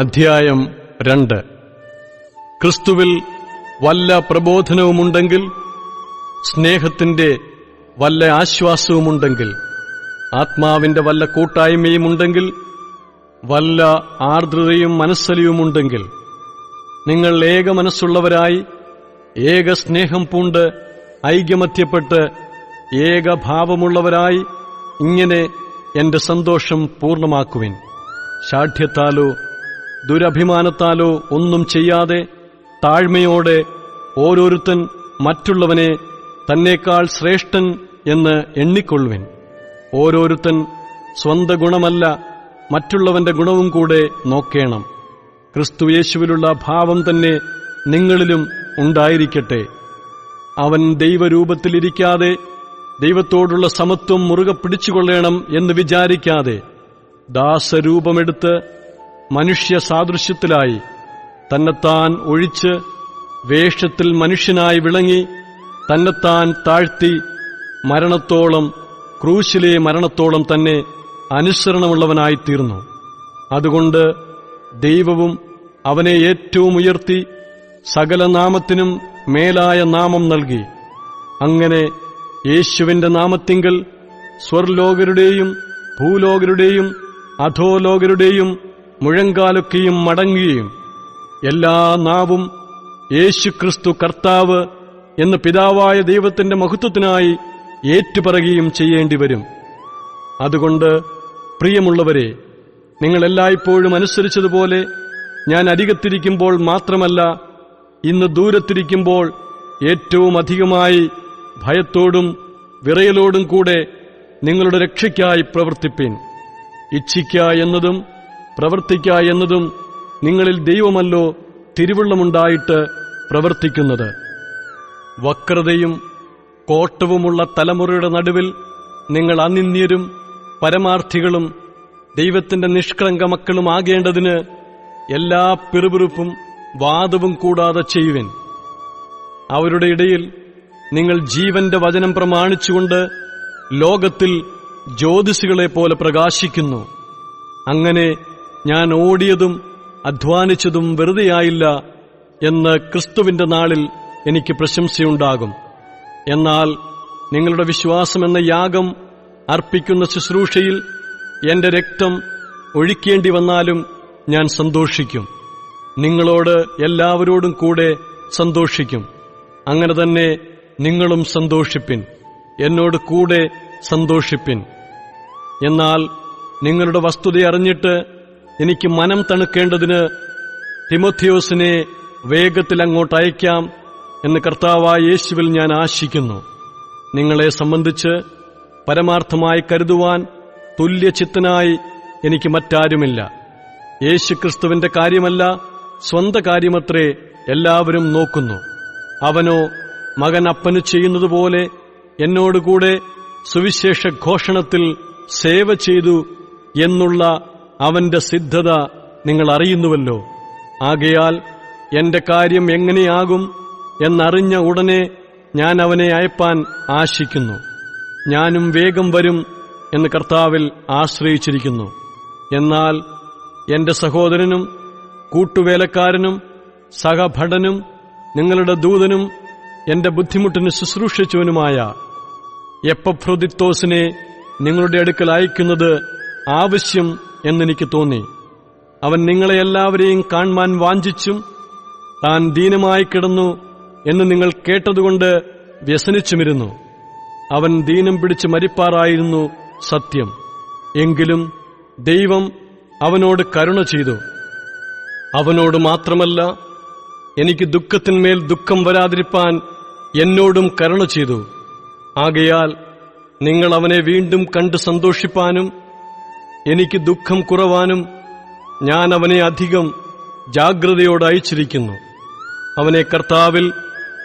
അധ്യായം രണ്ട്. ക്രിസ്തുവിൽ വല്ല പ്രബോധനവുമുണ്ടെങ്കിൽ സ്നേഹത്തിന്റെ വല്ല ആശ്വാസവുമുണ്ടെങ്കിൽ ആത്മാവിന്റെ വല്ല കൂട്ടായ്മയുമുണ്ടെങ്കിൽ വല്ല ആർദ്രതയും മനസ്സലിയുമുണ്ടെങ്കിൽ നിങ്ങൾ ഏക മനസ്സുള്ളവരായി ഏക സ്നേഹം പൂണ്ട് ഐക്യമത്യപ്പെട്ട് ഏകഭാവമുള്ളവരായി ഇങ്ങനെ എന്റെ സന്തോഷം പൂർണമാക്കുവിൻ. ശാഠ്യത്താലോ ദുരഭിമാനത്താലോ ഒന്നും ചെയ്യാതെ താഴ്മയോടെ ഓരോരുത്തൻ മറ്റുള്ളവനെ തന്നേക്കാൾ ശ്രേഷ്ഠൻ എന്ന് എണ്ണിക്കൊള്ളുവിൻ. ഓരോരുത്തൻ സ്വന്ത ഗുണമല്ല മറ്റുള്ളവന്റെ ഗുണവും കൂടെ നോക്കേണം. ക്രിസ്തുയേശുവിലുള്ള ഭാവം തന്നെ നിങ്ങളിലും ഉണ്ടായിരിക്കട്ടെ. അവൻ ദൈവരൂപത്തിലിരിക്കാതെ ദൈവത്തോടുള്ള സമത്വം മുറുകെ പിടിച്ചുകൊള്ളണം എന്ന് വിചാരിക്കാതെ ദാസരൂപമെടുത്ത് മനുഷ്യ സാദൃശ്യത്തിലായി. തന്നെത്താൻ ഒഴിച്ച് വേഷത്തിൽ മനുഷ്യനായി വിളങ്ങി തന്നെത്താൻ താഴ്ത്തി മരണത്തോളം ക്രൂശിലെ മരണത്തോളം തന്നെ അനുസരണമുള്ളവനായിത്തീർന്നു. അതുകൊണ്ട് ദൈവവും അവനെ ഏറ്റവും ഉയർത്തി സകല നാമത്തിനും മേലായ നാമം നൽകി. അങ്ങനെ യേശുവിന്റെ നാമത്തിങ്കൽ സ്വർലോകരുടെയും ഭൂലോകരുടെയും അധോലോകരുടെയും മുഴങ്കാലൊക്കെയും മടങ്ങുകയും എല്ലാ നാവും യേശുക്രിസ്തു കർത്താവ് എന്ന് പിതാവായ ദൈവത്തിന്റെ മഹത്വത്തിനായി ഏറ്റുപറയുകയും ചെയ്യേണ്ടി വരും. അതുകൊണ്ട് പ്രിയമുള്ളവരെ നിങ്ങൾ എല്ലായ്പ്പോഴും അനുസരിച്ചതുപോലെ ഞാൻ അരികത്തിരിക്കുമ്പോൾ മാത്രമല്ല ഇന്ന് ദൂരത്തിരിക്കുമ്പോൾ ഏറ്റവും അധികമായി ഭയത്തോടും വിറയലോടും കൂടെ നിങ്ങളുടെ രക്ഷയ്ക്കായി പ്രവർത്തിപ്പിൻ. ഇച്ഛിക്ക എന്നതും പ്രവർത്തിക്ക എന്നതും നിങ്ങളിൽ ദൈവമല്ലോ തിരുവുള്ളമുണ്ടായിട്ട് പ്രവർത്തിക്കുന്നത്. വക്രതയും കോട്ടവുമുള്ള തലമുറയുടെ നടുവിൽ നിങ്ങൾ അനിന്യരും പരമാർത്ഥികളും ദൈവത്തിന്റെ നിഷ്കളങ്ക മക്കളും ആകേണ്ടതിന് എല്ലാ പിറുപിറുപ്പും വാദവും കൂടാതെ ചെയ്യുവിൻ. അവരുടെ ഇടയിൽ നിങ്ങൾ ജീവന്റെ വചനം പ്രമാണിച്ചുകൊണ്ട് ലോകത്തിൽ ജ്യോതിഷികളെ പോലെ പ്രകാശിക്കുന്നു. അങ്ങനെ ഞാൻ ഓടിയതും അധ്വാനിച്ചതും വെറുതെയായില്ല എന്ന് ക്രിസ്തുവിന്റെ നാളിൽ എനിക്ക് പ്രശംസയുണ്ടാകും. എന്നാൽ നിങ്ങളുടെ വിശ്വാസം എന്ന യാഗം അർപ്പിക്കുന്ന ശുശ്രൂഷയിൽ എന്റെ രക്തം ഒഴിക്കേണ്ടി വന്നാലും ഞാൻ സന്തോഷിക്കും. നിങ്ങളോട് എല്ലാവരോടും കൂടെ സന്തോഷിക്കും. അങ്ങനെ തന്നെ നിങ്ങളും സന്തോഷിപ്പിൻ. എന്നോട് കൂടെ സന്തോഷിപ്പിൻ. എന്നാൽ നിങ്ങളുടെ വസ്തുത അറിഞ്ഞിട്ട് എനിക്ക് മനം തണുക്കേണ്ടതിന് തിമോത്തിയോസിനെ വേഗത്തിൽ അങ്ങോട്ട് അയക്കാം എന്ന് കർത്താവായ യേശുവിൽ ഞാൻ ആശിക്കുന്നു. നിങ്ങളെ സംബന്ധിച്ച് പരമാർത്ഥമായി കരുതുവാൻ തുല്യചിത്തനായി എനിക്ക് മറ്റാരുമില്ല. യേശുക്രിസ്തുവിന്റെ കാര്യമല്ല സ്വന്ത കാര്യമത്രേ എല്ലാവരും നോക്കുന്നു. അവനോ മകൻ അപ്പന് ചെയ്യുന്നതുപോലെ എന്നോടുകൂടെ സുവിശേഷ ഘോഷണത്തിൽ സേവ ചെയ്തു എന്നുള്ള അവന്റെ സിദ്ധത നിങ്ങൾ അറിയുന്നുവല്ലോ. ആകയാൽ എന്റെ കാര്യം എങ്ങനെയാകും എന്നറിഞ്ഞ ഉടനെ ഞാൻ അവനെ അയപ്പാൻ ആശിക്കുന്നു. ഞാനും വേഗം വരും എന്ന് കർത്താവിൽ ആശ്രയിച്ചിരിക്കുന്നു. എന്നാൽ എന്റെ സഹോദരനും കൂട്ടുവേലക്കാരനും സഹഭടനും നിങ്ങളുടെ ദൂതനും എന്റെ ബുദ്ധിമുട്ടിന് ശുശ്രൂഷിച്ചവനുമായ എപ്പഫ്രൊദിത്തോസിനെ നിങ്ങളുടെ അടുക്കൽ അയക്കുന്നത് ആവശ്യം എന്നെനിക്ക് തോന്നി. അവൻ നിങ്ങളെ എല്ലാവരെയും കാണുവാൻ വാഞ്ചിച്ചും താൻ ദീനമായി കിടന്നു എന്ന് നിങ്ങൾ കേട്ടതുകൊണ്ട് വ്യസനിച്ചുമിരുന്നു. അവൻ ദീനം പിടിച്ച് മരിപ്പാറായിരുന്നു സത്യം. എങ്കിലും ദൈവം അവനോട് കരുണ ചെയ്തു. അവനോട് മാത്രമല്ല എനിക്ക് ദുഃഖത്തിന്മേൽ ദുഃഖം വരാതിരിപ്പാൻ എന്നോടും കരുണ ചെയ്തു. ആകയാൽ നിങ്ങൾ അവനെ വീണ്ടും കണ്ട് സന്തോഷിപ്പാനും എനിക്ക് ദുഃഖം കുറവാനും ഞാൻ അവനെ അധികം ജാഗ്രതയോടെ അയച്ചിരിക്കുന്നു. അവനെ കർത്താവിൽ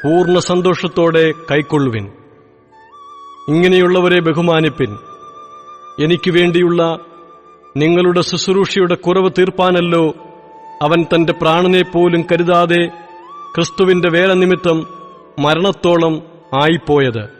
പൂർണ സന്തോഷത്തോടെ കൈക്കൊള്ളുവിൻ. ഇങ്ങനെയുള്ളവരെ ബഹുമാനിപ്പിൻ. എനിക്ക് വേണ്ടിയുള്ള നിങ്ങളുടെ ശുശ്രൂഷയുടെ കുറവ് തീർപ്പാനല്ലോ അവൻ തന്റെ പ്രാണനെ പോലും കരുതാതെ ക്രിസ്തുവിന്റെ വേല നിമിത്തം മരണത്തോളം ആയിപ്പോയത്.